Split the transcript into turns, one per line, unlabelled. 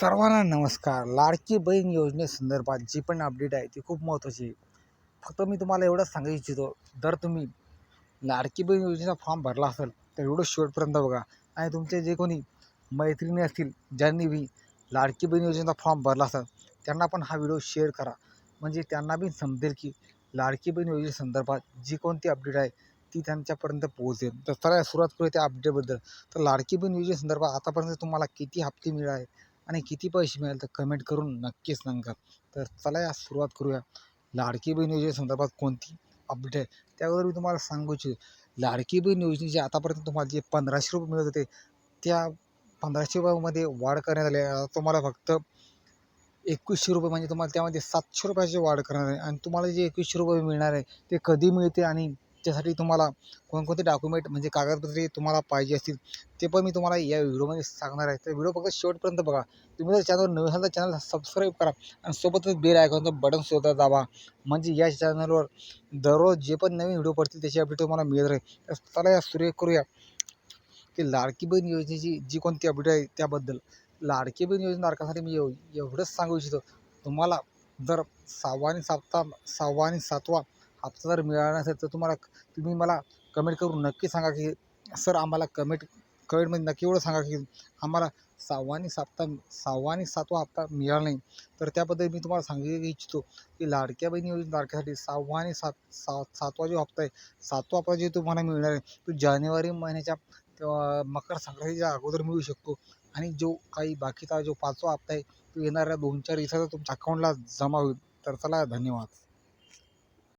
सर्वांना नमस्कार. लाडकी बहीण योजनेसंदर्भात जी पण अपडेट आहे ती खूप महत्त्वाची आहे. फक्त मी तुम्हाला एवढंच सांगू इच्छितो जर तुम्ही लाडकी बहीण योजनेचा फॉर्म भरला असेल तर एवढं शेवटपर्यंत बघा. आणि तुमचे जे कोणी मैत्रिणी असतील ज्यांनी बी लाडकी बहीण योजनेचा फॉर्म भरला असेल त्यांना पण हा व्हिडिओ शेअर करा. म्हणजे त्यांना बी समजेल की लाडकी बहीण योजनेसंदर्भात जी कोणती अपडेट आहे ती त्यांच्यापर्यंत पोहोचेल. तर चला सुरुवात करूया त्या अपडेटबद्दल तर लाडकी बहीण योजनेसंदर्भात आतापर्यंत तुम्हाला किती हप्ते मिळाले? आणि किती पैसे मिळाले तर कमेंट करून नक्कीच सांगा. तर चला या सुरुवात करूया. लाडकी बहीण योजनेसंदर्भात कोणती अपडेट आहे? त्यावर मी तुम्हाला सांगू इच्छितो. लाडकी बहीण योजनेचे आतापर्यंत तुम्हाला जे पंधराशे रुपये मिळत होते त्या पंधराशे रुपयामध्ये वाढ करण्यात आली आहे. आता तुम्हाला फक्त एकवीसशे रुपये म्हणजे तुम्हाला त्यामध्ये सातशे रुपयाची वाढ करणार आहे. आणि तुम्हाला जे एकवीसशे रुपये मिळणार आहे ते कधी मिळते आणि त्यासाठी तुम्हाला कोणकोणते डॉक्युमेंट म्हणजे कागदपत्रे तुम्हाला पाहिजे असतील ते पण मी तुम्हाला या व्हिडिओमध्ये सांगणार आहे. तर व्हिडिओ फक्त शेवटपर्यंत बघा. तुम्ही जर चॅनलवर नवीन असाल तर चॅनल सबस्क्राईब करा आणि सोबतच बेल आयकॉनचं बटन सुद्धा दाबा. म्हणजे या चॅनलवर दररोज जे पण नवीन व्हिडिओ पडतील त्याची अपडेट तुम्हाला मिळत राहील. तर चला या सुरू करूया. की लाडकी बहीण योजनेची जी कोणती अपडेट आहे त्याबद्दल. लाडकी बहीण योजनाधारकासाठी मी एवढंच सांगू इच्छितो. तुम्हाला जर सहावा आणि सातवा सहावा आणि सातवा हप्ता जर मिळाला नसेल तर तुम्हाला तुम्ही मला कमेंट करून नक्की सांगा की सर आम्हाला कमेंट कमेंटमध्ये नक्की एवढं सांगा की आम्हाला सहावा आणि सातवा सहावा आणि सातवा हप्ता मिळाला नाही. तर त्याबद्दल मी तुम्हाला सांगू इच्छितो की लाडक्या बहिणी लाडक्यासाठी सहावा आणि सात सा सातवा जो हप्ता आहे सातवा हप्ता जे तुम्हाला मिळणार आहे तो जानेवारी महिन्याच्या तेव्हा मकर संक्रांतीच्या अगोदर मिळू शकतो. आणि जो काही बाकीचा जो पाचवा हप्ता आहे तो येणाऱ्या दोन चार दिवसाचा तुमच्या अकाउंटला जमा होईल. तर चला धन्यवाद.